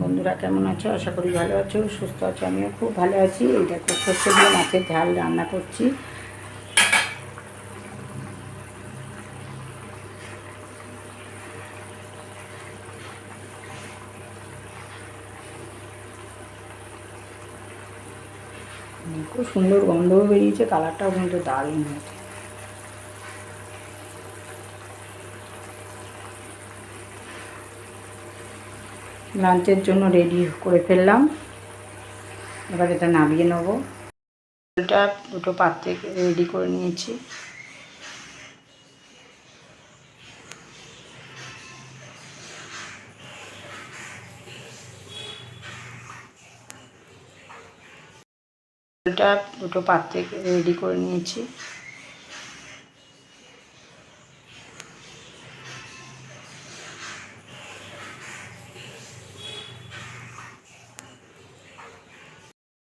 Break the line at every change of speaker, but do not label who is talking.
বন্ধুরা কেমন আছো? আশা করি ভালো আছো, সুস্থ আছো, আমিও খুব ভালো আছি। এই দেখো সর্ষে দিয়ে মাছের ঝাল রান্না করছি। খুব সুন্দর গন্ধও বেরিয়েছে, কালারটাও কিন্তু দারুণ হয়েছে। লাঞ্চের জন্য রেডি করে ফেললাম। এবার এটা নামিয়ে নেব। এটা দুটো পাত্রে রেডি করে নিয়েছি। এটা দুটো পাত্রে রেডি করে নিয়েছি।